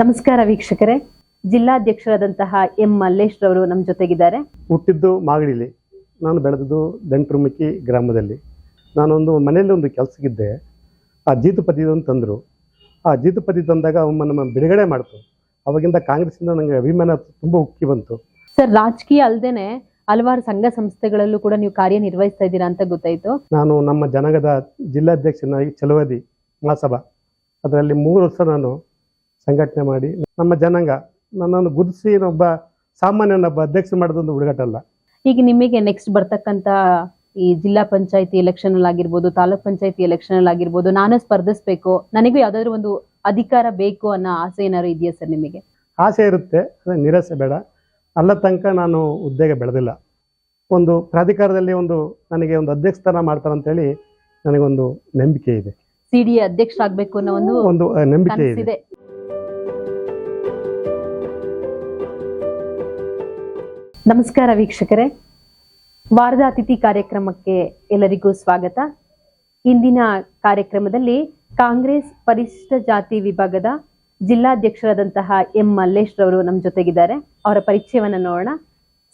ನಮಸ್ಕಾರ ವೀಕ್ಷಕರೇ. ಜಿಲ್ಲಾಧ್ಯಕ್ಷರಾದಂತಹ ಎಂ ಮಲ್ಲೇಶ್ ಅವರು ನಮ್ಮ ಜೊತೆಗಿದ್ದಾರೆ. ಹುಟ್ಟಿದ್ದು ಮಾಗಡಿಲಿ. ನಾನು ಬೆಳೆದಿದ್ದು ದಂಟ್ರುಮಕ್ಕಿ ಗ್ರಾಮದಲ್ಲಿ. ನಾನೊಂದು ಮನೆಯಲ್ಲಿ ಒಂದು ಕೆಲಸಕ್ಕಿದ್ದೆ. ಆ ಜೀತುಪತಿ ಅಂತ ತಂದರು. ಆ ಜೀತುಪತಿ ತಂದಾಗ ನಮ್ಮ ಬಿಡುಗಡೆ ಮಾಡ್ತು. ಅವಾಗಿಂದ ಕಾಂಗ್ರೆಸ್ಸಿಂದ ನನಗೆ ಅಭಿಮಾನ ತುಂಬ ಉಕ್ಕಿ ಬಂತು. ಸರ್ ರಾಜಕೀಯ ಅಲ್ಲದೇನೆ ಹಲವಾರು ಸಂಘ ಸಂಸ್ಥೆಗಳಲ್ಲೂ ಕೂಡ ನೀವು ಕಾರ್ಯನಿರ್ವಹಿಸ್ತಾ ಇದ್ದೀರಾ ಅಂತ ಗೊತ್ತಾಯಿತು. ನಾನು ನಮ್ಮ ಜನಗದ ಜಿಲ್ಲಾಧ್ಯಕ್ಷನಾಗಿ ಚಲುವದಿ ಮಹಾಸಭಾ. ಅದರಲ್ಲಿ ಮೂರು ವರ್ಷ ನಾನು ಸಂಘಟನೆ ಮಾಡಿ ನಮ್ಮ ಜನಾಂಗ ನನ್ನನ್ನು ಗುರುತಿಸಿ ಒಬ್ಬ ಸಾಮಾನ್ಯನೊಬ್ಬ ಅಧ್ಯಕ್ಷ ಮಾಡೋದೊಂದು ಹುಡುಗಾಟಲ್ಲ ಈಗ ನಿಮಗೆ ನೆಕ್ಸ್ಟ್ ಬರ್ತಕ್ಕಂತ ಈ ಜಿಲ್ಲಾ ಪಂಚಾಯತಿ ಎಲೆಕ್ಷನ್ ಅಲ್ಲಿ ಆಗಿರ್ಬೋದು ತಾಲೂಕ್ ಪಂಚಾಯತಿ ಎಲೆಕ್ಷನ್ ಅಲ್ಲಿ ಆಗಿರ್ಬೋದು ನಾನು ಸ್ಪರ್ಧಿಸ್ಬೇಕು ನನಗೂ ಯಾವ್ದಾದ್ರು ಒಂದು ಅಧಿಕಾರ ಬೇಕು ಅನ್ನೋ ಆಸೆ ಏನಾದ್ರು ಇದೆಯಾ ಸರ್ ನಿಮಗೆ? ಆಸೆ ಇರುತ್ತೆ ಅದೇ ನಿರಾಸೆ ಬೇಡ. ಅಲ್ಲ ತನಕ ನಾನು ಹುದ್ದೆಗೆ ಬೆಳೆದಿಲ್ಲ. ಒಂದು ಪ್ರಾಧಿಕಾರದಲ್ಲಿ ಒಂದು ನನಗೆ ಒಂದು ಅಧ್ಯಕ್ಷ ಸ್ಥಾನ ಮಾಡ್ತಾರಂತೇಳಿ ನನಗೊಂದು ನಂಬಿಕೆ ಇದೆ. ಸಿ ಡಿ ಅಧ್ಯಕ್ಷ ಆಗ್ಬೇಕು ಅನ್ನೋ ಒಂದು ಒಂದು ನಂಬಿಕೆ ಇದೆ. ನಮಸ್ಕಾರ ವೀಕ್ಷಕರೇ. ವಾರದ ಅತಿಥಿ ಕಾರ್ಯಕ್ರಮಕ್ಕೆ ಎಲ್ಲರಿಗೂ ಸ್ವಾಗತ. ಇಂದಿನ ಕಾರ್ಯಕ್ರಮದಲ್ಲಿ ಕಾಂಗ್ರೆಸ್ ಪರಿಶಿಷ್ಟ ಜಾತಿ ವಿಭಾಗದ ಜಿಲ್ಲಾಧ್ಯಕ್ಷರಾದಂತಹ ಎಂ ಮಲ್ಲೇಶ್ ರವರು ನಮ್ಮ ಜೊತೆಗಿದ್ದಾರೆ. ಅವರ ಪರಿಚಯವನ್ನು ನೋಡೋಣ.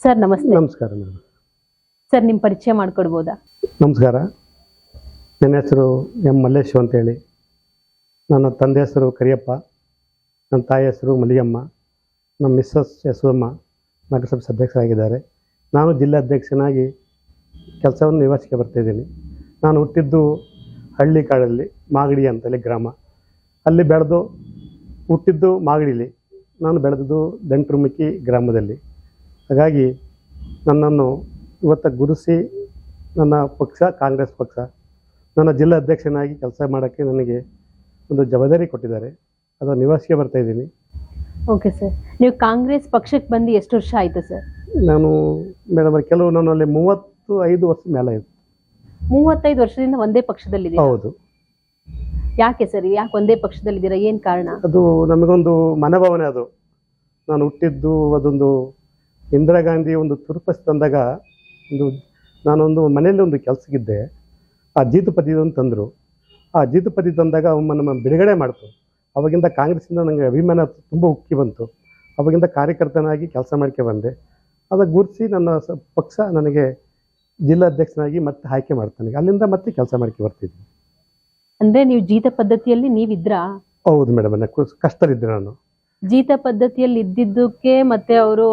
ಸರ್ ನಮಸ್ತೆ. ನಮಸ್ಕಾರ ಸರ್ ನಿಮ್ಮ ಪರಿಚಯ ಮಾಡಿಕೊಡ್ಬೋದಾ? ನಮಸ್ಕಾರ. ನನ್ನ ಹೆಸರು ಎಂ ಅಂತ ಅಂತೇಳಿ. ನನ್ನ ತಂದೆ ಹೆಸರು ಕರಿಯಪ್ಪ. ನನ್ನ ತಾಯಿ ಹೆಸರು ಮಲಿಯಮ್ಮ. ನಮ್ಮ ಮಿಸ್ಸಸ್ ಯಶೋಮ್ಮ. ನಗರಸಭೆ ಸದಸ್ಯರಾಗಿದ್ದಾರೆ ನಾನು ಜಿಲ್ಲಾಧ್ಯಕ್ಷನಾಗಿ ಕೆಲಸವನ್ನು ನಿವಾಸಕ್ಕೆ ಬರ್ತಾಯಿದ್ದೀನಿ ನಾನು ಹುಟ್ಟಿದ್ದು ಹಳ್ಳಿ ಕಾಡಲ್ಲಿ, ಮಾಗಡಿ ಅಂತಲೇ ಗ್ರಾಮ. ಅಲ್ಲಿ ಬೆಳೆದು, ಹುಟ್ಟಿದ್ದು ಮಾಗಡಿಲಿ. ನಾನು ಬೆಳೆದಿದ್ದು ದಂಟ್ರುಮುಖಿ ಗ್ರಾಮದಲ್ಲಿ. ಹಾಗಾಗಿ ನನ್ನನ್ನು ಇವತ್ತು ಗುರುಸಿ ನನ್ನ ಪಕ್ಷ, ಕಾಂಗ್ರೆಸ್ ಪಕ್ಷ, ನನ್ನ ಜಿಲ್ಲಾ ಅಧ್ಯಕ್ಷನಾಗಿ ಕೆಲಸ ಮಾಡೋಕ್ಕೆ ನನಗೆ ಒಂದು ಜವಾಬ್ದಾರಿ ಕೊಟ್ಟಿದ್ದಾರೆ. ಅದು ನಿವಾಸಿಗೆ ಬರ್ತಾ ಇದ್ದೀನಿ. ಓಕೆ ಸರ್ ನೀವು ಕಾಂಗ್ರೆಸ್ ಪಕ್ಷಕ್ಕೆ ಬಂದು ಎಷ್ಟು ವರ್ಷ ಆಯ್ತು ಸರ್ ನಾನು ಮೇಡಮ್ ಕೆಲವು ನನ್ನಲ್ಲಿ ಮೂವತ್ತು ಐದು ವರ್ಷ ಮೇಲೆ ಆಯಿತು. ಮೂವತ್ತೈದು ವರ್ಷದಿಂದ ಒಂದೇ ಪಕ್ಷದಲ್ಲಿ ಹೌದು. ಯಾಕೆ ಸರ್ ಯಾಕೆ ಒಂದೇ ಪಕ್ಷದಲ್ಲಿದ್ದೀರಾ? ಏನು ಕಾರಣ? ಅದು ನಮಗೊಂದು ಮನೋಭಾವನೆ ಅದು. ನಾನು ಹುಟ್ಟಿದ್ದು ಅದೊಂದು ಇಂದಿರಾ ಗಾಂಧಿ ಒಂದು ತುರುಪಸ್ ತಂದಾಗ ಒಂದು ನಾನೊಂದು ಮನೆಯಲ್ಲಿ ಒಂದು ಕೆಲಸಕ್ಕಿದ್ದೆ. ಆ ಜೀತಪತಿ ಅಂತ ತಂದರು. ಆ ಜೀತುಪತಿ ತಂದಾಗ ಅವ ನಮ್ಮ ಬಿಡುಗಡೆ ಮಾಡ್ತು. ಅವಾಗಿಂದ ಕಾಂಗ್ರೆಸ್ಸಿಂದ ನನಗೆ ಅಭಿಮಾನ ತುಂಬ ಉಕ್ಕಿ ಬಂತು. ಅವಾಗಿಂದ ಕಾರ್ಯಕರ್ತನಾಗಿ ಕೆಲಸ ಮಾಡ್ಕೆ ಬಂದೆ. ಅದ ಗುರುತಿಸಿ ನನ್ನ ಸ ಪಕ್ಷ ನನಗೆ ಜಿಲ್ಲಾಧ್ಯಕ್ಷನಾಗಿ ಮತ್ತೆ ಆಯ್ಕೆ ಮಾಡ್ತಾನೆ. ಅಲ್ಲಿಂದ ಮತ್ತೆ ಕೆಲಸ ಮಾಡ್ಕೆ ಬರ್ತಿದ್ವಿ ಅಂದ್ರೆ ನೀವು ಜೀತ ಪದ್ಧತಿಯಲ್ಲಿ ನೀವಿದ್ರಾ? ಹೌದು ಮೇಡಮ್ ಕಷ್ಟರಿದ್ದೆ ನಾನು. ಜೀತ ಪದ್ಧತಿಯಲ್ಲಿ ಇದ್ದಿದ್ದಕ್ಕೆ ಮತ್ತೆ ಅವರು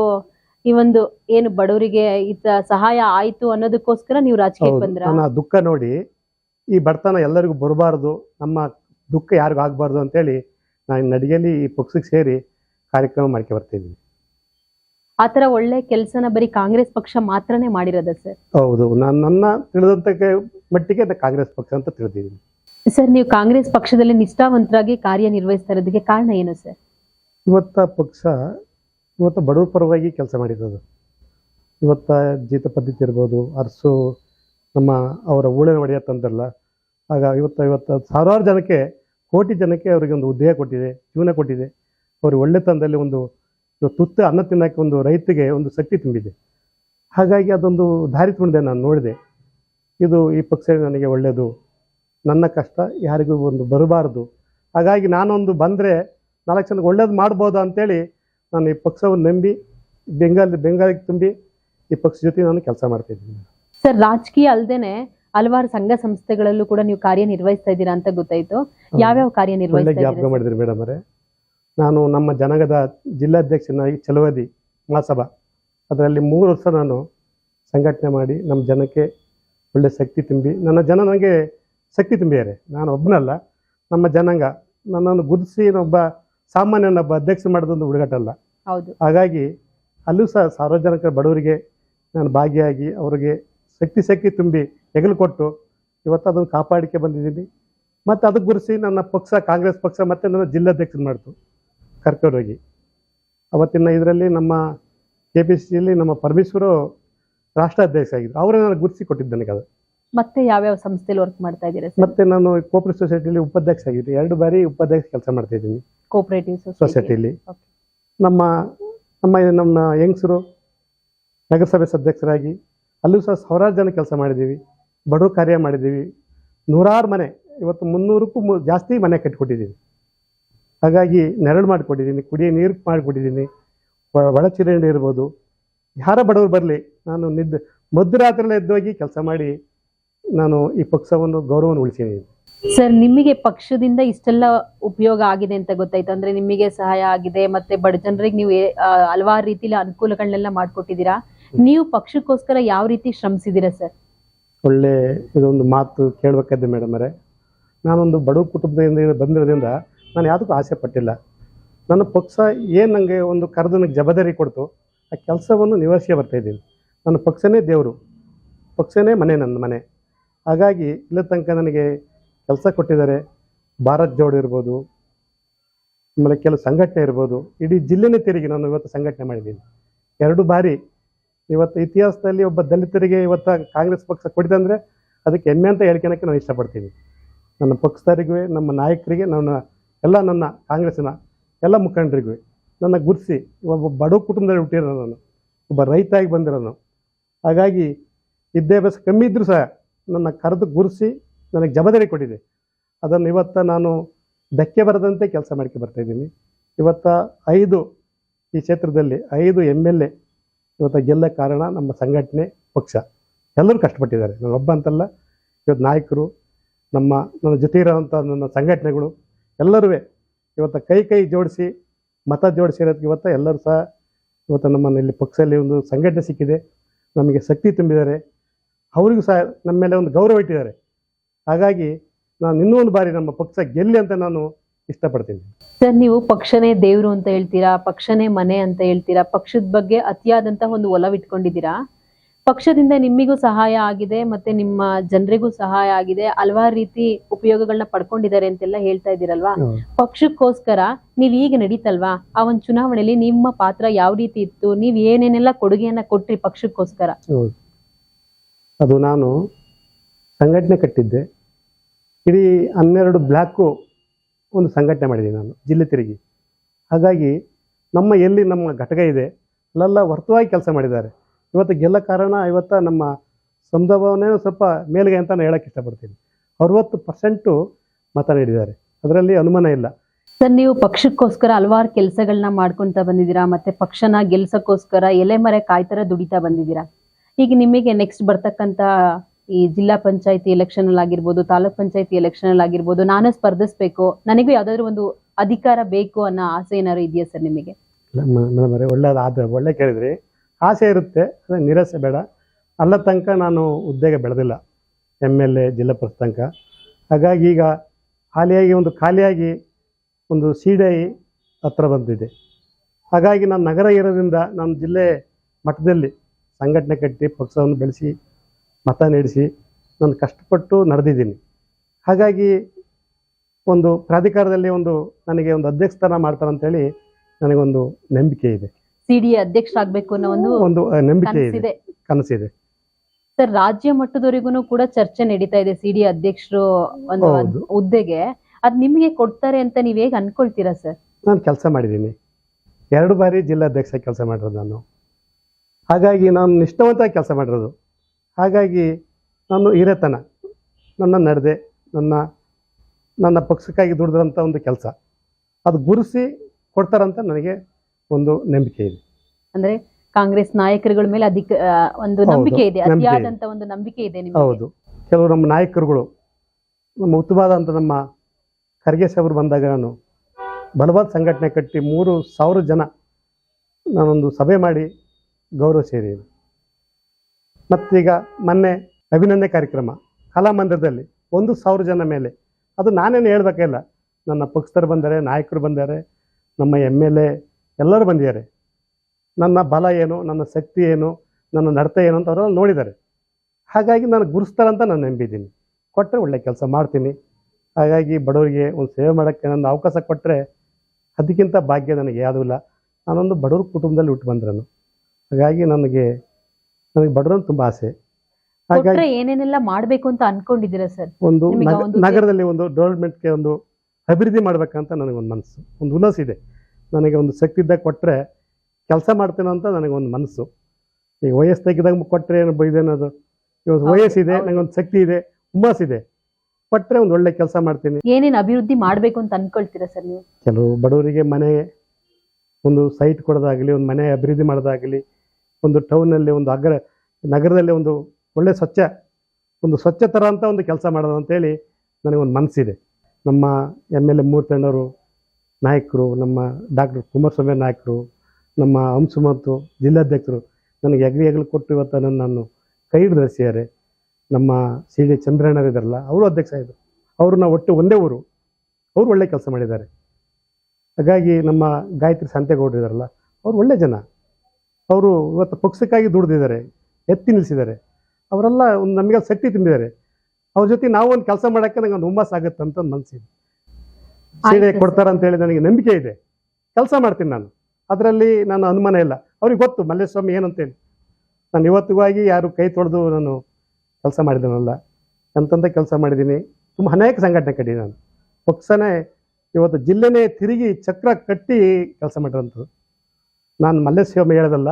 ಈ ಒಂದು ಏನು ಬಡವರಿಗೆ ಈತ ಸಹಾಯ ಆಯ್ತು ಅನ್ನೋದಕ್ಕೋಸ್ಕರ ನೀವು ರಾಜಕೀಯಕ್ಕೆ ಬಂದ್ರ? ನನ್ನ ದುಃಖ ನೋಡಿ ಈ ಬಡತನ ಎಲ್ಲರಿಗೂ ಬರಬಾರ್ದು. ನಮ್ಮ ದುಃಖ ಯಾರಿಗೂ ಆಗಬಾರ್ದು ಅಂತೇಳಿ ನಾನು ನಡಿಗೆಯಲ್ಲಿ ಈ ಪಕ್ಷಕ್ಕೆ ಸೇರಿ ಕಾರ್ಯಕ್ರಮ ಮಾಡ್ಕೆ ಬರ್ತಿದ್ದೀನಿ. ಆತರ ಒಳ್ಳೆ ಕೆಲಸನ ಬರೀ ಕಾಂಗ್ರೆಸ್ ಪಕ್ಷ ಮಾತ್ರನೇ ಮಾಡಿರೋದ ಸರ್? ಹೌದು ನಾನು ನನ್ನ ತಿಳಿದಂತ ಮಟ್ಟಿಗೆ ಅದು ಕಾಂಗ್ರೆಸ್ ಪಕ್ಷ ಅಂತ ತಿಳಿದಿದ್ದೀನಿ. ಸರ್ ನೀವು ಕಾಂಗ್ರೆಸ್ ಪಕ್ಷದಲ್ಲಿ ನಿಷ್ಠಾವಂತರಾಗಿ ಕಾರ್ಯನಿರ್ವಹಿಸ್ತಾ ಇರೋದಕ್ಕೆ ಕಾರಣ ಏನು ಸರ್? ಇವತ್ತ ಪಕ್ಷ ಇವತ್ತು ಬಡವರ ಪರವಾಗಿ ಕೆಲಸ ಮಾಡಿರೋದು. ಇವತ್ತ ಜೀತ ಪದ್ಧತಿ ಇರ್ಬೋದು ಅರಸು ನಮ್ಮ ಅವರ ಊಳೆ ಒಡೆಯ ತಂದ್ರಲ್ಲ ಆಗ ಇವತ್ತು ಇವತ್ತು ಸಾವಿರಾರು ಜನಕ್ಕೆ, ಕೋಟಿ ಜನಕ್ಕೆ ಅವರಿಗೆ ಒಂದು ಉದ್ಯೋಗ ಕೊಟ್ಟಿದೆ, ಜೀವನ ಕೊಟ್ಟಿದೆ. ಅವ್ರಿಗೆ ಒಳ್ಳೆತನದಲ್ಲಿ ಒಂದು ತುತ್ತ ಅನ್ನ ತಿನ್ನೋಕ್ಕೆ ಒಂದು ರೈತಿಗೆ ಒಂದು ಶಕ್ತಿ ತುಂಬಿದೆ. ಹಾಗಾಗಿ ಅದೊಂದು ದಾರಿ ತುಂಬಿದೆ ನಾನು ನೋಡಿದೆ. ಇದು ಈ ಪಕ್ಷ ನನಗೆ ಒಳ್ಳೆಯದು. ನನ್ನ ಕಷ್ಟ, ಯಾರಿಗೂ ಒಂದು ಬರಬಾರ್ದು. ಹಾಗಾಗಿ ನಾನೊಂದು ಬಂದರೆ ನಾಲ್ಕು ಜನಕ್ಕೆ ಒಳ್ಳೇದು ಮಾಡ್ಬೋದು ಅಂತೇಳಿ ನಾನು ಈ ಪಕ್ಷವನ್ನು ನಂಬಿ, ಬೆಂಗಾಲ್, ಬೆಂಗಾಲಿಗೆ ತುಂಬಿ ಈ ಪಕ್ಷ ಜೊತೆ ನಾನು ಕೆಲಸ ಮಾಡ್ತಿದ್ದೀನಿ ಸರ್, ರಾಜಕೀಯ ಅಲ್ಲದೇನೆ ಹಲವಾರು ಸಂಘ ಸಂಸ್ಥೆಗಳಲ್ಲೂ ಕೂಡ ನೀವು ಕಾರ್ಯನಿರ್ವಹಿಸ್ತಾ ಇದ್ದೀರಾ ಅಂತ ಗೊತ್ತಾಯ್ತು. ಯಾವ್ಯಾವ ಕಾರ್ಯನಿರ್ವಹಿಸ್ತಾ ಜ್ಞಾಪಕ ಇದ್ದೀರಾ ಮಾಡಿದ್ರಿ ಮೇಡಮ್ ಅವರೇ. ನಾನು ನಮ್ಮ ಜನಾಂಗದ ಜಿಲ್ಲಾಧ್ಯಕ್ಷನಾಗಿ ಚಲುವದಿ ಮಹಾಸಭಾ ಅದರಲ್ಲಿ ಮೂರು ವರ್ಷ ನಾನು ಸಂಘಟನೆ ಮಾಡಿ ನಮ್ಮ ಜನಕ್ಕೆ ಒಳ್ಳೆ ಶಕ್ತಿ ತುಂಬಿ ನನ್ನ ಜನ ನನಗೆ ಶಕ್ತಿ ತುಂಬಿದ್ದಾರೆ. ನಾನು ಒಬ್ಬನಲ್ಲ ನಮ್ಮ ಜನಾಂಗ. ನನ್ನನ್ನು ಗುರುತಿಸಿ ಒಬ್ಬ ಸಾಮಾನ್ಯನೊಬ್ಬ ಅಧ್ಯಕ್ಷ ಮಾಡೋದೊಂದು ಹುಡುಗಾಟಲ್ಲ ಹೌದು. ಹಾಗಾಗಿ ಅಲ್ಲೂ ಸಹ ಸಾರ್ವಜನಿಕರ ಬಡವರಿಗೆ ನಾನು ಭಾಗಿಯಾಗಿ ಅವರಿಗೆ ಶಕ್ತಿ ಶಕ್ತಿ ತುಂಬಿ ಹೆಗಲು ಕೊಟ್ಟು ಇವತ್ತು ಅದನ್ನು ಕಾಪಾಡಿಕೆ ಬಂದಿದ್ದೀನಿ. ಮತ್ತು ಅದಕ್ಕೆ ಗುರಿಸಿ ನನ್ನ ಪಕ್ಷ ಕಾಂಗ್ರೆಸ್ ಪಕ್ಷ ಮತ್ತು ನನ್ನ ಜಿಲ್ಲಾಧ್ಯಕ್ಷನ ಮಾಡ್ತು ಕರ್ಕೊಂಡೋಗಿ ಅವತ್ತಿನ ಇದರಲ್ಲಿ ನಮ್ಮ ಕೆ ಪಿ ಸಿ ಸಿಯಲ್ಲಿ ನಮ್ಮ ಪರಮೇಶ್ವರು ರಾಷ್ಟ್ರಾಧ್ಯಕ್ಷ ಆಗಿದ್ರು. ಅವರೇ ನನಗೆ ಗುರುಸಿ ಕೊಟ್ಟಿದ್ದು ನನಗೆ ಅದು. ಮತ್ತೆ ಯಾವ್ಯಾವ ಸಂಸ್ಥೆಯಲ್ಲಿ ವರ್ಕ್ ಮಾಡ್ತಾ ಇದ್ದೀರಾ ಸರ್? ಮತ್ತೆ ನಾನು ಕೋಪರೇಟಿವ್ ಸೊಸೈಟಿಯಲ್ಲಿ ಉಪಾಧ್ಯಕ್ಷ ಆಗಿದ್ದೆ ಎರಡು ಬಾರಿ ಉಪಾಧ್ಯಕ್ಷ ಕೆಲಸ ಮಾಡ್ತಾ ಇದ್ದೀನಿ. ಕೋಪರೇಟಿವ್ ಸೊಸೈಟಿ ಸೊಸೈಟಿಯಲ್ಲಿ ನಮ್ಮ ನಮ್ಮ ನಮ್ಮ ಯಂಗ್ಸರು ನಗರಸಭೆ ಸದಸ್ಯರಾಗಿ ಅಲ್ಲೂ ಸಹ ಸಾವಿರಾರು ಜನ ಕೆಲಸ ಮಾಡಿದ್ದೀವಿ. ಬಡವ್ರ ಕಾರ್ಯ ಮಾಡಿದ್ದೀವಿ. ನೂರಾರು ಮನೆ ಇವತ್ತು ಮುನ್ನೂರಕ್ಕೂ ಜಾಸ್ತಿ ಮನೆ ಕಟ್ಟಿಕೊಟ್ಟಿದ್ದೀವಿ ಹಾಗಾಗಿ ನೆರಳು ಮಾಡಿಕೊಟ್ಟಿದ್ದೀನಿ ಕುಡಿಯೋ ನೀರು ಮಾಡಿಕೊಟ್ಟಿದ್ದೀನಿ ಒ- ಒಳಚರಂಡಿ ಇರ್ಬೋದು. ಯಾರ ಬಡವರು ಬರಲಿ ನಾನು ನಿದ್ದೆ ಮಧ್ಯರಾತ್ರಿಯಲ್ಲೇ ಎದ್ದೋಗಿ ಕೆಲಸ ಮಾಡಿ ನಾನು ಈ ಪಕ್ಷವನ್ನು ಗೌರವವನ್ನು ಉಳಿಸಿದ್ದೀನಿ ಸರ್ ನಿಮಗೆ ಪಕ್ಷದಿಂದ ಇಷ್ಟೆಲ್ಲ ಉಪಯೋಗ ಆಗಿದೆ ಅಂತ ಗೊತ್ತಾಯ್ತು. ಅಂದ್ರೆ ನಿಮಗೆ ಸಹಾಯ ಆಗಿದೆ ಮತ್ತೆ ಬಡ ಜನರಿಗೆ ನೀವು ಹಲವಾರು ರೀತಿಲಿ ಅನುಕೂಲಗಳನ್ನೆಲ್ಲ ಮಾಡ್ಕೊಟ್ಟಿದ್ದೀರಾ. ನೀವು ಪಕ್ಷಕ್ಕೋಸ್ಕರ ಯಾವ ರೀತಿ ಶ್ರಮಿಸಿದ್ದೀರಾ ಸರ್? ಒಳ್ಳೆ ಇದೊಂದು ಮಾತು ಕೇಳಬೇಕಾದ್ದೆ ಮೇಡಮ್ ನಾನೊಂದು ಬಡವ ಕುಟುಂಬದಿಂದ ಬಂದಿರೋದ್ರಿಂದ ನಾನು ಯಾವುದಕ್ಕೂ ಆಸೆ ಪಟ್ಟಿಲ್ಲ. ನನ್ನ ಪಕ್ಷ ಏನು ನನಗೆ ಒಂದು ಕರೆದು ನನಗೆ ಜವಾಬ್ದಾರಿ ಕೊಡ್ತು ಆ ಕೆಲಸವನ್ನು ನಿವಾರಿಸಿಯೇ ಬರ್ತಾಯಿದ್ದೀನಿ ನನ್ನ ಪಕ್ಷನೇ ದೇವರು. ಪಕ್ಷನೇ ಮನೆ, ನನ್ನ ಮನೆ. ಹಾಗಾಗಿ ಇಲ್ಲ ತನಕ ನನಗೆ ಕೆಲಸ ಕೊಟ್ಟಿದ್ದಾರೆ. ಭಾರತ್ ಜೋಡ್ ಇರ್ಬೋದು, ಆಮೇಲೆ ಕೆಲವು ಸಂಘಟನೆ ಇರ್ಬೋದು. ಇಡೀ ಜಿಲ್ಲೆನೇ ತಿರುಗಿ ನಾನು ಇವತ್ತು ಸಂಘಟನೆ ಮಾಡಿದ್ದೀನಿ. ಎರಡು ಬಾರಿ ಇವತ್ತು ಇತಿಹಾಸದಲ್ಲಿ ಒಬ್ಬ ದಲಿತರಿಗೆ ಇವತ್ತು ಕಾಂಗ್ರೆಸ್ ಪಕ್ಷ ಕೊಡಿದೆ ಅಂದರೆ ಅದಕ್ಕೆ ಹೆಮ್ಮೆ ಅಂತ ಹೇಳ್ಕೊಳಕ್ಕೆ ನಾನು ಇಷ್ಟಪಡ್ತೀನಿ. ನನ್ನ ಪಕ್ಷದವರಿಗೂ, ನಮ್ಮ ನಾಯಕರಿಗೆ, ನನ್ನ ಎಲ್ಲ ನನ್ನ ಕಾಂಗ್ರೆಸ್ಸಿನ ಎಲ್ಲ ಮುಖಂಡರಿಗೂ, ನನ್ನ ಗುರುಸಿ, ಒಬ್ಬ ಬಡ ಕುಟುಂಬದಲ್ಲಿ ಹುಟ್ಟಿರೋ ನಾನು, ಒಬ್ಬ ರೈತಾಗಿ ಬಂದಿರೋನು ಹಾಗಾಗಿ ವಿದ್ಯಾಭ್ಯಾಸ ಕಮ್ಮಿ ಇದ್ದರೂ ಸಹ ನನ್ನ ಕರೆದು ಗುರುಸಿ ನನಗೆ ಜವಾಬ್ದಾರಿ ಕೊಟ್ಟಿದೆ. ಅದನ್ನು ಇವತ್ತು ನಾನು ಧಕ್ಕೆ ಬರದಂತೆ ಕೆಲಸ ಮಾಡ್ಕೆ ಬರ್ತಾಯಿದ್ದೀನಿ ಇವತ್ತು ಐದು ಈ ಕ್ಷೇತ್ರದಲ್ಲಿ ಐದು ಎಂ ಎಲ್ ಎ ಇವತ್ತು ಗೆಲ್ಲ ಕಾರಣ ನಮ್ಮ ಸಂಘಟನೆ ಪಕ್ಷ. ಎಲ್ಲರೂ ಕಷ್ಟಪಟ್ಟಿದ್ದಾರೆ. ನಾನು ಒಬ್ಬ ಅಂತಲ್ಲ. ಇವತ್ತು ನಾಯಕರು, ನಮ್ಮ, ನನ್ನ ಜೊತೆ ಇರೋವಂಥ ನನ್ನ ಸಂಘಟನೆಗಳು ಎಲ್ಲರೂ ಇವತ್ತು ಕೈ ಕೈ ಜೋಡಿಸಿ, ಮತ ಜೋಡಿಸಿರೋದಕ್ಕೆ ಇವತ್ತು ಎಲ್ಲರೂ ಸಹ ಇವತ್ತು ನಮ್ಮನ್ನು ಇಲ್ಲಿ ಪಕ್ಷದಲ್ಲಿ ಒಂದು ಸಂಘಟನೆ ಸಿಕ್ಕಿದೆ. ನಮಗೆ ಶಕ್ತಿ ತುಂಬಿದ್ದಾರೆ. ಅವರಿಗೂ ಸಹ ನಮ್ಮ ಮೇಲೆ ಒಂದು ಗೌರವ ಇಟ್ಟಿದ್ದಾರೆ. ಹಾಗಾಗಿ ನಾನು ಇನ್ನೂ ಒಂದು ಬಾರಿ ನಮ್ಮ ಪಕ್ಷ ಗೆಲ್ಲಿ ಅಂತ ನಾನು ಇಷ್ಟಪಡ್ತೀನಿ. ಸರ್ ನೀವು ಪಕ್ಷನೇ ದೇವ್ರು ಅಂತ ಹೇಳ್ತೀರಾ? ಪಕ್ಷನೇ ಮನೆ ಅಂತ ಹೇಳ್ತೀರಾ? ಪಕ್ಷದ ಬಗ್ಗೆ ಅತಿಯಾದಂತ ಒಂದು ಒಲವಿಟ್ಕೊಂಡಿದ್ದೀರಾ? ಪಕ್ಷದಿಂದ ನಿಮಗೂ ಸಹಾಯ ಆಗಿದೆ ಮತ್ತೆ ನಿಮ್ಮ ಜನರಿಗೂ ಸಹಾಯ ಆಗಿದೆ. ಹಲವಾರು ರೀತಿ ಉಪಯೋಗಗಳನ್ನ ಪಡ್ಕೊಂಡಿದ್ದಾರೆ ಅಂತೆಲ್ಲ ಹೇಳ್ತಾ ಇದ್ದೀರಲ್ವಾ? ಪಕ್ಷಕ್ಕೋಸ್ಕರ ನೀವ್ ಈಗ ನಡೀತಲ್ವಾ? ಆ ಒಂದು ಚುನಾವಣೆಯಲ್ಲಿ ನಿಮ್ಮ ಪಾತ್ರ ಯಾವ ರೀತಿ ಇತ್ತು? ನೀವ್ ಏನೇನೆಲ್ಲ ಕೊಡುಗೆಯನ್ನ ಕೊಟ್ರಿ ಪಕ್ಷಕ್ಕೋಸ್ಕರ? ಅದು ನಾನು ಸಂಘಟನೆ ಕಟ್ಟಿದ್ದೆ. ಇಡೀ ಹನ್ನೆರಡು ಬ್ಲ್ಯಾಕು ಒಂದು ಸಂಘಟನೆ ಮಾಡಿದ್ದೀನಿ ನಾನು, ಜಿಲ್ಲೆ ತಿರುಗಿ. ಹಾಗಾಗಿ ನಮ್ಮ ಎಲ್ಲಿ ನಮ್ಮ ಘಟಕ ಇದೆ, ಅಲ್ಲೆಲ್ಲ ವರ್ತವಾಗಿ ಕೆಲಸ ಮಾಡಿದ್ದಾರೆ. ಇವತ್ತು ಗೆಲ್ಲ ಕಾರಣ ಇವತ್ತು ನಮ್ಮ ಸಂದರ್ಭವನ್ನೇ ಸ್ವಲ್ಪ ಮೇಲ್ಗೆ ಅಂತ ನಾನು ಹೇಳಕ್ಕೆ ಇಷ್ಟಪಡ್ತೀನಿ. ಅರವತ್ತು ಪರ್ಸೆಂಟು ಮತ ನೀಡಿದ್ದಾರೆ. ಅದರಲ್ಲಿ ಅನುಮಾನ ಇಲ್ಲ. ಸರ್, ನೀವು ಪಕ್ಷಕ್ಕೋಸ್ಕರ ಹಲವಾರು ಕೆಲಸಗಳನ್ನ ಮಾಡ್ಕೊಂತ ಬಂದಿದ್ದೀರಾ? ಮತ್ತೆ ಪಕ್ಷನ ಗೆಲ್ಸಕ್ಕೋಸ್ಕರ ಎಲೆ ಮರೆ ಕಾಯ್ತರ ದುಡಿತಾ ಬಂದಿದ್ದೀರಾ? ಈಗ ನಿಮಗೆ ನೆಕ್ಸ್ಟ್ ಬರ್ತಕ್ಕಂತ ಈ ಜಿಲ್ಲಾ ಪಂಚಾಯತಿ ಎಲೆಕ್ಷನ್ ಅಲ್ಲಿ ಆಗಿರ್ಬೋದು ತಾಲೂಕ್ ಪಂಚಾಯತಿ ಎಲೆಕ್ಷನ್ ಆಗಿರ್ಬೋದು ನಾನು ಸ್ಪರ್ಧಿಸ್ಬೇಕು. ನನಗೂ ಯಾವ್ದಾದ್ರು ಒಂದು ಅಧಿಕಾರ ಬೇಕು ಅನ್ನೋ ಆಸೆ ಏನಾದ್ರು ಇದೆಯಾ ಸರ್ ನಿಮಗೆ? ಒಳ್ಳೆ ಒಳ್ಳೆ ಕೇಳಿದ್ರಿ. ಆಸೆ ಇರುತ್ತೆ ಅದೇ ನಿರಾಸೆ ಬೇಡ. ಅಲ್ಲ ತನಕ ನಾನು ಹುದ್ದೆಗೆ ಬೆಳೆದಿಲ್ಲ ಎಂ ಎಲ್ ಎ ಜಿಲ್ಲಾ ಪರಿಷತ್ ತನಕ. ಹಾಗಾಗಿ ಈಗ ಖಾಲಿಯಾಗಿ ಒಂದು ಖಾಲಿಯಾಗಿ ಒಂದು ಸಿ ಡಿ ಐ ಹತ್ರ ಬಂದಿದೆ. ಹಾಗಾಗಿ ನಾನು ನಗರ ಇರೋದ್ರಿಂದ ನಮ್ಮ ಜಿಲ್ಲೆ ಮಟ್ಟದಲ್ಲಿ ಸಂಘಟನೆ ಕಟ್ಟಿ ಪಕ್ಷವನ್ನು ಬೆಳೆಸಿ ಮತ ನಡೆಸಿ ನಾನು ಕಷ್ಟಪಟ್ಟು ನಡೆದಿದ್ದೀನಿ. ಹಾಗಾಗಿ ಒಂದು ಪ್ರಾಧಿಕಾರದಲ್ಲಿ ಒಂದು ನನಗೆ ಒಂದು ಅಧ್ಯಕ್ಷ ಸ್ಥಾನ ಮಾಡ್ತಾರೆ ಅಂತೇಳಿ ನನಗೊಂದು ನಂಬಿಕೆ ಇದೆ. ಸಿಡಿ ಅಧ್ಯಕ್ಷ ಆಗ್ಬೇಕು ಅನ್ನೋ ಒಂದು ಒಂದು ನಂಬಿಕೆ ಇದೆ. ಕನಸಿದೆ. ಸರ್ ರಾಜ್ಯ ಮಟ್ಟದವರೆಗೂ ಕೂಡ ಚರ್ಚೆ ನಡೀತಾ ಇದೆ ಸಿಡಿ ಅಧ್ಯಕ್ಷರು ಒಂದು ಹೌದು. ಹುದ್ದೆಗೆ. ಅದ್ ನಿಮಗೆ ಕೊಡ್ತಾರೆ ಅಂತ ನೀವ್ ಹೇಗೆ ಅನ್ಕೊಳ್ತೀರಾ ಸರ್? ನಾನು ಕೆಲಸ ಮಾಡಿದ್ದೀನಿ. ಎರಡು ಬಾರಿ ಜಿಲ್ಲಾಧ್ಯಕ್ಷ ಕೆಲಸ ಮಾಡಿರೋದು ನಾನು. ಹಾಗಾಗಿ ನಾನು ನಿಷ್ಠವಂತ ಕೆಲಸ ಮಾಡಿರೋದು. ಹಾಗಾಗಿ ನಾನು ಹಿರೇತನ ನನ್ನ ನಡೆದೆ ನನ್ನ ನನ್ನ ಪಕ್ಷಕ್ಕಾಗಿ ದುಡಿದಂಥ ಒಂದು ಕೆಲಸ. ಅದು ಗುರುಸಿ ಕೊಡ್ತಾರಂತ ನನಗೆ ಒಂದು ನಂಬಿಕೆ ಇದೆ. ಅಂದ್ರೆ ಕಾಂಗ್ರೆಸ್ ನಾಯಕರುಗಳ ಮೇಲೆ ಅಧಿಕ ಒಂದು ನಂಬಿಕೆ ಇದೆ. ಅತಿಯಾದಂತ ಒಂದು ನಂಬಿಕೆ ಇದೆ ನಿಮಗೆ? ಹೌದು. ಕೆಲವು ನಮ್ಮ ನಾಯಕರುಗಳು ನಮ್ಮ ಉತ್ತಮವಾದಂಥ ನಮ್ಮ ಖರ್ಗೆ ಸಾಹೇಬರು ಬಂದಾಗ ನಾನು ಬಲವಾದ ಸಂಘಟನೆ ಕಟ್ಟಿ ಮೂರು ಸಾವಿರ ಜನ ನಾನೊಂದು ಸಭೆ ಮಾಡಿ ಗೌರವಿಸಿದ್ದೀನಿ ಮತ್ತೀಗ ಮೊನ್ನೆ ಅಭಿನಂದನೆ ಕಾರ್ಯಕ್ರಮ ಕಲಾಮಂದಿರದಲ್ಲಿ ಒಂದು ಸಾವಿರ ಜನ ಮೇಲೆ. ಅದು ನಾನೇನು ಹೇಳಬೇಕಿಲ್ಲ ನನ್ನ ಪಕ್ಷದರು ಬಂದರೆ, ನಾಯಕರು ಬಂದಾರೆ, ನಮ್ಮ ಎಂ ಎಲ್ ಎ ಎಲ್ಲರೂ ಬಂದಿದ್ದಾರೆ. ನನ್ನ ಬಲ ಏನು, ನನ್ನ ಶಕ್ತಿ ಏನು, ನನ್ನ ನಡತೆ ಏನು ಅಂತ ಅವರೆಲ್ಲ ನೋಡಿದ್ದಾರೆ. ಹಾಗಾಗಿ ನಾನು ಗುರುಸ್ತಾರಂತ ನಾನು ನಂಬಿದ್ದೀನಿ. ಕೊಟ್ಟರೆ ಒಳ್ಳೆ ಕೆಲಸ ಮಾಡ್ತೀನಿ. ಹಾಗಾಗಿ ಬಡವರಿಗೆ ಒಂದು ಸೇವೆ ಮಾಡೋಕ್ಕೆ ನನ್ನ ಅವಕಾಶ ಕೊಟ್ಟರೆ ಅದಕ್ಕಿಂತ ಭಾಗ್ಯ ನನಗೆ ಯಾವುದೂ ಇಲ್ಲ. ನಾನೊಂದು ಬಡವ್ರ ಕುಟುಂಬದಲ್ಲಿ ಹುಟ್ಟು ಬಂದ್ರನು ಹಾಗಾಗಿ ನನಗೆ ನನಗೆ ಬಡವರು ತುಂಬ ಆಸೆ. ಹಾಗಾಗಿ ಏನೇನೆಲ್ಲ ಮಾಡಬೇಕು ಅಂತ ಅನ್ಕೊಂಡಿದ್ದೀರಾ ಸರ್? ಒಂದು ನಿಮಗೆ ಒಂದು ನಗರದಲ್ಲಿ ಒಂದು ಡೆವಲಪ್ಮೆಂಟ್ಗೆ ಒಂದು ಅಭಿವೃದ್ಧಿ ಮಾಡ್ಬೇಕಂತ ನನಗೊಂದು ಮನಸ್ಸು ಒಂದು ಇದೆ. ನನಗೆ ಒಂದು ಶಕ್ತಿ ಇದ್ದಾಗ ಕೊಟ್ಟರೆ ಕೆಲಸ ಮಾಡ್ತೇನೆ ಅಂತ ನನಗೊಂದು ಮನಸ್ಸು. ಈಗ ವಯಸ್ಸು ತೆಗೆದಾಗ ಕೊಟ್ಟರೆ ಏನು ಇದೇನದು ಇವತ್ತು ಹೌದು, ವಯಸ್ಸಿದೆ ನನಗೆ ನನಗೊಂದು ಶಕ್ತಿ ಇದೆ ಹುಮ್ಮಸ್ ಇದೆ. ಕೊಟ್ಟರೆ ಒಂದು ಒಳ್ಳೆ ಕೆಲಸ ಮಾಡ್ತೀನಿ. ಏನೇನು ಅಭಿವೃದ್ಧಿ ಮಾಡಬೇಕು ಅಂತ ಅನ್ಕೊಳ್ತೀರಾ ಸರ್ ನೀವು? ಕೆಲವು ಬಡವರಿಗೆ ಮನೆ ಒಂದು ಸೈಟ್ ಕೊಡೋದಾಗಲಿ ಒಂದು ಮನೆ ಅಭಿವೃದ್ಧಿ ಮಾಡೋದಾಗಲಿ ಒಂದು ಟೌನಲ್ಲಿ ಒಂದು ಅಗ್ರ ನಗರದಲ್ಲಿ ಒಂದು ಒಳ್ಳೆ ಸ್ವಚ್ಛ, ಒಂದು ಸ್ವಚ್ಛ ಥರ ಅಂತ ಒಂದು ಕೆಲಸ ಮಾಡೋದು ಅಂತೇಳಿ ನನಗೊಂದು ಮನಸ್ಸಿದೆ ನಮ್ಮ ಎಂ ಎಲ್ ಎ ಮೂರ್ತಣ್ಣವರು ನಾಯಕರು, ನಮ್ಮ ಡಾಕ್ಟರ್ ಕುಮಾರಸ್ವಾಮಿ ನಾಯಕರು, ನಮ್ಮ ಹಂಸುಮಂತು ಜಿಲ್ಲಾಧ್ಯಕ್ಷರು ನನಗೆ ಹೆಗ್ಲಿ ಹೆಗ್ಲು ಕೊಟ್ಟು ಇವತ್ತು ನನ್ನ ನಾನು ಕೈ ಹಿಡಿದಿದ್ದಾರೆ ನಮ್ಮ ಸಿ ಡಿ ಚಂದ್ರಣ್ಣರು ಇದ್ದಾರಲ್ಲ, ಅವರು ಅಧ್ಯಕ್ಷ ಇದ್ದರು ಅವರು ನಾವು ಒಟ್ಟು ಒಂದೇ ಊರು, ಅವರು ಒಳ್ಳೆ ಕೆಲಸ ಮಾಡಿದ್ದಾರೆ. ಹಾಗಾಗಿ ನಮ್ಮ ಗಾಯತ್ರಿ ಸಂತೆಗೌಡರು ಇದ್ದಾರಲ್ಲ, ಅವ್ರು ಒಳ್ಳೆ ಜನ. ಅವರು ಇವತ್ತು ಪಕ್ಷಕ್ಕಾಗಿ ದುಡ್ದಿದ್ದಾರೆ ಎತ್ತಿ ನಿಲ್ಲಿಸಿದ್ದಾರೆ. ಅವರೆಲ್ಲ ಒಂದು ನಮಗೆ ಶಕ್ತಿ ತುಂಬಿದ್ದಾರೆ ಅವ್ರ ಜೊತೆ ನಾವು ಒಂದು ಕೆಲಸ ಮಾಡೋಕ್ಕೆ ನಂಗೆ ಒಂದು ಹುಮ್ಮಸ್ ಆಗುತ್ತೆ ಅಂತ ಒಂದು ಮನಸ್ಸಿದೆ ಕೊಡ್ತಾರ ಅಂತ ಹೇಳಿ ನನಗೆ ನಂಬಿಕೆ ಇದೆ. ಕೆಲಸ ಮಾಡ್ತೀನಿ ನಾನು. ಅದರಲ್ಲಿ ನಾನು ಅನುಮಾನ ಇಲ್ಲ. ಅವ್ರಿಗೆ ಗೊತ್ತು ಮಲ್ಲೇಶ್ವಾಮಿ ಏನಂತೇಳಿ. ನಾನು ಇವತ್ತಿಗಾಗಿ ಯಾರು ಕೈ ತೊಳೆದು ನಾನು ಕೆಲಸ ಮಾಡಿದನಲ್ಲ. ಅಂತಂತ ಕೆಲಸ ಮಾಡಿದ್ದೀನಿ. ತುಂಬ ಅನೇಕ ಸಂಘಟನೆ ಕಟ್ಟಿದ್ದೀನಿ ನಾನು. ಪಕ್ಷನೇ ಇವತ್ತು ಜಿಲ್ಲೆನೇ ತಿರುಗಿ ಚಕ್ರ ಕಟ್ಟಿ ಕೆಲಸ ಮಾಡಿರೋಂಥದ್ದು. ನಾನು ಮಲ್ಲೇಸ್ವಾಮಿ ಹೇಳೋದಲ್ಲ,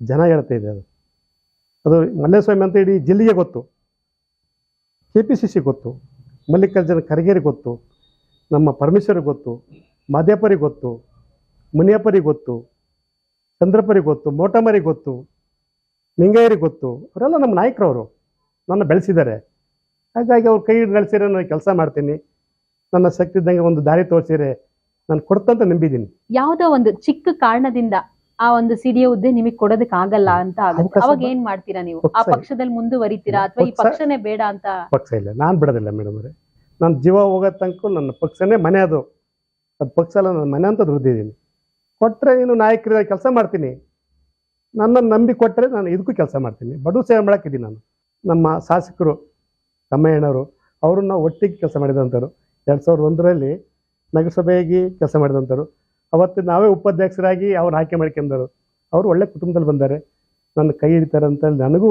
ಜನ ಹೇಳ್ತಾ ಇದೆ ಅದು. ಅದು ಮಲ್ಲೇಸ್ವಾಮಿ ಅಂತ ಇಡೀ ಜಿಲ್ಲೆಗೆ ಗೊತ್ತು. ಕೆ ಪಿ ಸಿ ಸಿ ಗೊತ್ತು, ಮಲ್ಲಿಕಾರ್ಜುನ ಖರ್ಗೆರಿಗೆ ಗೊತ್ತು, ನಮ್ಮ ಪರಮೇಶ್ವರಿಗೆ ಗೊತ್ತು ಮಾದೇಪರಿಗೆ ಗೊತ್ತು, ಮುನಿಯಪ್ಪರಿಗೆ ಗೊತ್ತು ಚಂದ್ರಪ್ಪರಿಗೆ ಗೊತ್ತು ಮೋಟಮರಿಗೆ ಗೊತ್ತು ನಿಂಗಯ್ಯರಿಗೆ ಗೊತ್ತು, ಅವರೆಲ್ಲ ನಮ್ಮ ನಾಯಕರವರು, ನನ್ನ ಬೆಳೆಸಿದ್ದಾರೆ. ಹಾಗಾಗಿ ಅವ್ರು ಕೈ ನಡೆಸಿದ್ರೆ ನಾನು ಕೆಲಸ ಮಾಡ್ತೀನಿ. ನನ್ನ ಶಕ್ತಿ ಇದ್ದಂಗೆ ಒಂದು ದಾರಿ ತೋರಿಸಿದ್ರೆ ನಾನು ಕೊಡ್ತಂತ ನಂಬಿದ್ದೀನಿ. ಯಾವುದೋ ಒಂದು ಚಿಕ್ಕ ಕಾರಣದಿಂದ ಆ ಒಂದು ಸಿಡಿಯ ಹುದ್ದೆ ನಿಮಗೆ ಕೊಡೋದಕ್ಕೆ ಆಗಲ್ಲ ಅಂತ ಆಗುತ್ತೆ. ಅವಾಗ ಏನ್ ಮಾಡ್ತೀರಾ ನೀವು? ಆ. ಪಕ್ಷದಲ್ಲಿ ಮುಂದುವರಿತೀರಾ ಅಥವಾ ಈ ಪಕ್ಷ- ಪಕ್ಷನೇ ಬೇಡ ಅಂತ? ಪಕ್ಷ ಇಲ್ಲ. ನಾನು ಬಿಡೋದಿಲ್ಲ ಮೇಡಮ್ ಅವರೇ. ನಾನು ಜೀವ ಹೋಗೋ ತನಕ ನನ್ನ ಪಕ್ಷನೇ ಮನೆ ಅದು. ಅದು ಪಕ್ಷ ಅಲ್ಲ ನನ್ನ ಮನೆ ಅಂತ ದುಡ್ದಿದ್ದೀನಿ. ಕೊಟ್ಟರೆ ನೀನು ನಾಯಕರ ಕೆಲಸ ಮಾಡ್ತೀನಿ. ನನ್ನನ್ನು ನಂಬಿ ಕೊಟ್ಟರೆ ನಾನು ಇದಕ್ಕೂ ಕೆಲಸ ಮಾಡ್ತೀನಿ. ಬಡವ ಸೇವೆ ಮಾಡೋಕ್ಕಿದ್ದೀನಿ ನಾನು. ನಮ್ಮ ಶಾಸಕರು ತಮ್ಮಯ್ಯನವರು ನಾವು ಒಟ್ಟಿಗೆ ಕೆಲಸ ಮಾಡಿದಂಥವ್ರು ಎರಡು ಸಾವಿರದ ಒಂದರಲ್ಲಿ ನಗರಸಭೆಗೆ ಕೆಲಸ ಮಾಡಿದಂಥವ್ರು ಅವತ್ತು ನಾವೇ ಉಪಾಧ್ಯಕ್ಷರಾಗಿ ಅವ್ರು ಆಯ್ಕೆ ಮಾಡ್ಕೊಂಡರು. ಅವರು ಒಳ್ಳೆ ಕುಟುಂಬದಲ್ಲಿ ಬಂದಾರೆ. ನನ್ನ ಕೈ ಹಿಡಿತಾರೆ ಅಂತ ನನಗೂ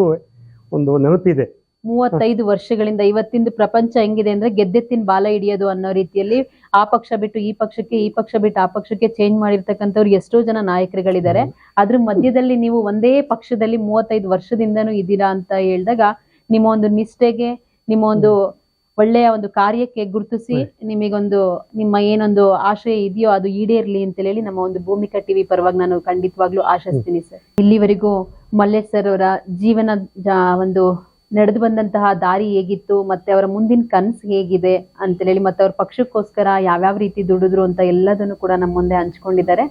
ಒಂದು ನೆನಪಿದೆ ಮೂವತ್ತೈದು ವರ್ಷಗಳಿಂದ ಇವತ್ತಿಂದು ಪ್ರಪಂಚ ಹೆಂಗಿದೆ ಅಂದ್ರೆ ಗೆದ್ದೆತ್ತಿನ ಬಾಲ ಹಿಡಿಯೋದು ಅನ್ನೋ ರೀತಿಯಲ್ಲಿ ಆ ಪಕ್ಷ ಬಿಟ್ಟು ಈ ಪಕ್ಷಕ್ಕೆ, ಈ ಪಕ್ಷ ಬಿಟ್ಟು ಆ ಪಕ್ಷಕ್ಕೆ ಚೇಂಜ್ ಮಾಡಿರ್ತಕ್ಕಂಥವ್ರು ಎಷ್ಟೋ ಜನ ನಾಯಕರುಗಳಿದ್ದಾರೆ. ಅದ್ರ ಮಧ್ಯದಲ್ಲಿ ನೀವು ಒಂದೇ ಪಕ್ಷದಲ್ಲಿ ಮೂವತ್ತೈದು ವರ್ಷದಿಂದನೂ ಇದ್ದೀರಾ ಅಂತ ಹೇಳಿದಾಗ ನಿಮ್ಮ ಒಂದು ನಿಷ್ಠೆಗೆ, ನಿಮ್ಮ ಒಂದು ಒಳ್ಳೆಯ ಒಂದು ಕಾರ್ಯಕ್ಕೆ ಗುರುತಿಸಿ ನಿಮಗೊಂದು ನಿಮ್ಮ ಏನೊಂದು ಆಶಯ ಇದೆಯೋ ಅದು ಈಡೇರ್ಲಿ ಅಂತ ಹೇಳಿ ನಮ್ಮ ಒಂದು ಭೂಮಿಕಾ ಟಿವಿ ಪರವಾಗಿ ನಾನು ಖಂಡಿತವಾಗ್ಲೂ ಆಶಿಸ್ತೀನಿ ಸರ್ ಇಲ್ಲಿವರೆಗೂ ಮಲ್ಲೇಶ್ ಸರ್ ಅವರ ಜೀವನ ಒಂದು ನಡೆದು ಬಂದಂತಹ ದಾರಿ ಹೇಗಿತ್ತು ಮತ್ತೆ ಅವರ ಮುಂದಿನ ಕನಸು ಹೇಗಿದೆ ಅಂತ ಹೇಳಿ ಮತ್ತೆ ಅವ್ರ ಪಕ್ಷಕ್ಕೋಸ್ಕರ ಯಾವ್ಯಾವ ರೀತಿ ದುಡಿದ್ರು ಅಂತ ಎಲ್ಲದನ್ನು ಕೂಡ ನಮ್ಮ ಮುಂದೆ ಹಂಚ್ಕೊಂಡಿದ್ದಾರೆ.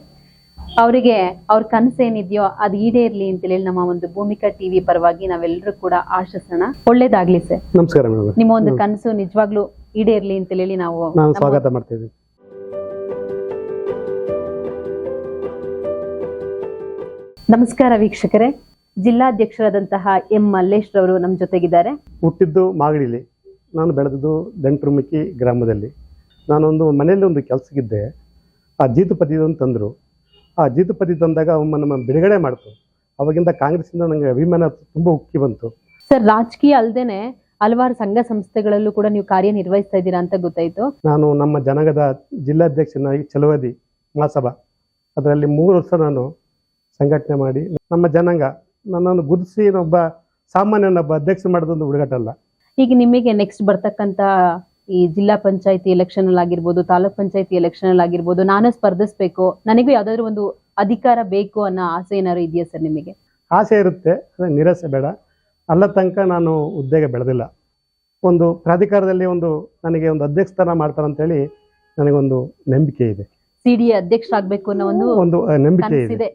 ಅವರಿಗೆ ಅವ್ರ ಕನಸು ಏನಿದೆಯೋ ಅದು ಈಡೇರ್ಲಿ ಅಂತ ಹೇಳಿ ನಮ್ಮ ಒಂದು ಭೂಮಿಕಾ ಟಿವಿ ಪರವಾಗಿ ನಾವೆಲ್ಲರೂ ಕೂಡ ಆಶಿಸೋಣ. ಒಳ್ಳೇದಾಗ್ಲಿ ಸರ್. ನಮಸ್ಕಾರ ನಿಮ್ಮ ಒಂದು ಕನಸು ನಿಜವಾಗ್ಲೂ ಈಡೇರ್ಲಿ ಅಂತ ಹೇಳಿ ನಾವು ಸ್ವಾಗತ ಮಾಡ್ತೀವಿ ನಮಸ್ಕಾರ ವೀಕ್ಷಕರೇ. ಜಿಲ್ಲಾಧ್ಯಕ್ಷರಾದಂತಹ ಎಂ ಮಲ್ಲೇಶ್ ರವರು ನಮ್ಮ ಜೊತೆಗಿದ್ದಾರೆ. ಹುಟ್ಟಿದ್ದು ಮಾಗಡಿಲಿ. ನಾನು ಬೆಳೆದದ್ದು ದಂಟ್ರುಮುಖಿ ಗ್ರಾಮದಲ್ಲಿ. ನಾನೊಂದು ಮನೆಯಲ್ಲಿ ಒಂದು ಕೆಲಸಕ್ಕಿದ್ದೆ. ಆ ಜೀತು ತಂದರು. ಆ ಜೀತುಪತಿ ತಂದಾಗ ಅವನ್ನ ನಮ್ಮ ಬಿಡುಗಡೆ ಮಾಡ್ತು. ಅವಾಗಿಂದ ಕಾಂಗ್ರೆಸ್ಸಿಂದ ನನಗೆ ಅಭಿಮಾನ ತುಂಬ ಉಕ್ಕಿ ಬಂತು. ಸರ್ ರಾಜಕೀಯ ಅಲ್ದೇನೆ ಹಲವಾರು ಸಂಘ ಸಂಸ್ಥೆಗಳಲ್ಲೂ ಕೂಡ ನೀವು ಕಾರ್ಯನಿರ್ವಹಿಸ್ತಾ ಇದ್ದೀರಾ ಅಂತ ಗೊತ್ತಾಯ್ತು. ನಾನು ನಮ್ಮ ಜನಾಂಗದ ಜಿಲ್ಲಾಧ್ಯಕ್ಷನಾಗಿ ಚಲುವದಿ ಮಹಾಸಭಾ. ಅದರಲ್ಲಿ ಮೂರು ವರ್ಷ ನಾನು ಸಂಘಟನೆ ಮಾಡಿ ನಮ್ಮ ಜನಾಂಗ ನನ್ನನ್ನು ಗುರುತಿಸಿ ಒಬ್ಬ ಸಾಮಾನ್ಯನೊಬ್ಬ ಅಧ್ಯಕ್ಷ ಮಾಡೋದೊಂದು ಹುಡುಗಾಟಲ್ಲ ಈಗ ನಿಮಗೆ ನೆಕ್ಸ್ಟ್ ಬರ್ತಕ್ಕಂತ ಈ ಜಿಲ್ಲಾ ಪಂಚಾಯತಿ ಎಲೆಕ್ಷನ್ ಅಲ್ಲಿ ಆಗಿರ್ಬೋದು ತಾಲೂಕ್ ಪಂಚಾಯತಿ ಎಲೆಕ್ಷನ್ ಅಲ್ಲಿ ಆಗಿರ್ಬೋದು ನಾನು ಸ್ಪರ್ಧಿಸ್ಬೇಕು. ನನಗೂ ಯಾವ್ದಾದ್ರು ಒಂದು ಅಧಿಕಾರ ಬೇಕು ಅನ್ನೋ ಆಸೆ ಏನಾದ್ರು ಇದೆಯಾ ಸರ್ ನಿಮಗೆ? ಆಸೆ ಇರುತ್ತೆ ಅದೇ ನಿರಾಸೆ ಬೇಡ. ಅಲ್ಲ ತನಕ ನಾನು ಹುದ್ದೆಗೆ ಬೆಳೆದಿಲ್ಲ. ಒಂದು ಪ್ರಾಧಿಕಾರದಲ್ಲಿ ಒಂದು ನನಗೆ ಒಂದು ಅಧ್ಯಕ್ಷ ಸ್ಥಾನ ಮಾಡ್ತಾರಂತೇಳಿ ನನಗೊಂದು ನಂಬಿಕೆ ಇದೆ. ಸಿ ಡಿ ಅಧ್ಯಕ್ಷರಾಗ್ಬೇಕು ಅನ್ನೋ ಒಂದು ಒಂದು ನಂಬಿಕೆ ಇದೆ.